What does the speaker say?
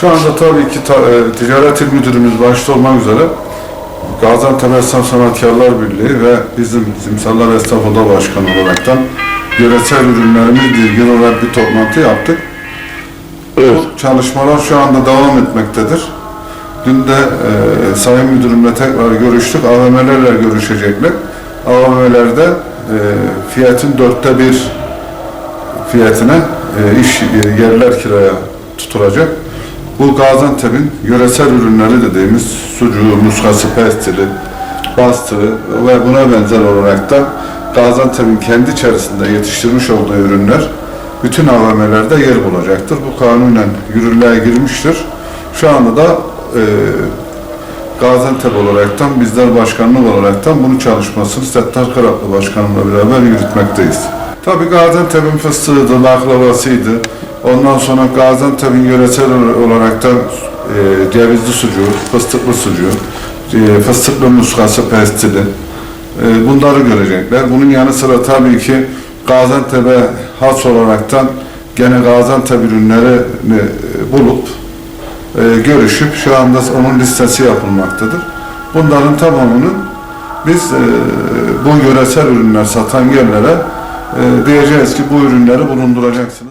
Şu anda tabii ki ta, e, Ticaret İl Müdürümüz başta olmak üzere Gaziantep Esnaf Sanatkarlar Birliği ve bizim Simsallar Esnaf Oda Başkanı olaraktan yöresel ürünlerimizle ilgili olarak bir toplantı yaptık. Evet. Bu çalışmalar şu anda devam etmektedir. Dün de e, Sayın Müdürümle tekrar görüştük. AVM'lerle görüşecekler. AVM'lerde e, fiyatın dörtte bir fiyatına e, iş e, yerler kiraya tutulacak. Bu Gaziantep'in yöresel ürünleri dediğimiz sucuğu, muskası, pestili, bastığı ve buna benzer olarak da Gaziantep'in kendi içerisinde yetiştirmiş olduğu ürünler bütün AVM'lerde yer bulacaktır. Bu kanunen yürürlüğe girmiştir. Şu anda da e, Gaziantep olaraktan, bizler başkanlık olaraktan bunun çalışmasını Settar Karaplı Başkanımla beraber yürütmekteyiz. Tabii Gaziantep'in fıstığıydı, baklavasıydı. Ondan sonra Gaziantep'in yöresel olaraktan e, cevizli sucuğu, fıstıklı sucuğu, e, fıstıklı muskası, pestili. E, bunları görecekler. Bunun yanı sıra tabii ki Gaziantep'e has olaraktan gene Gaziantep ürünlerini e, bulup e, görüşüp şu anda onun listesi yapılmaktadır. Bunların tamamını biz e, bu yöresel ürünler satan yerlere e, diyeceğiz ki bu ürünleri bulunduracaksınız.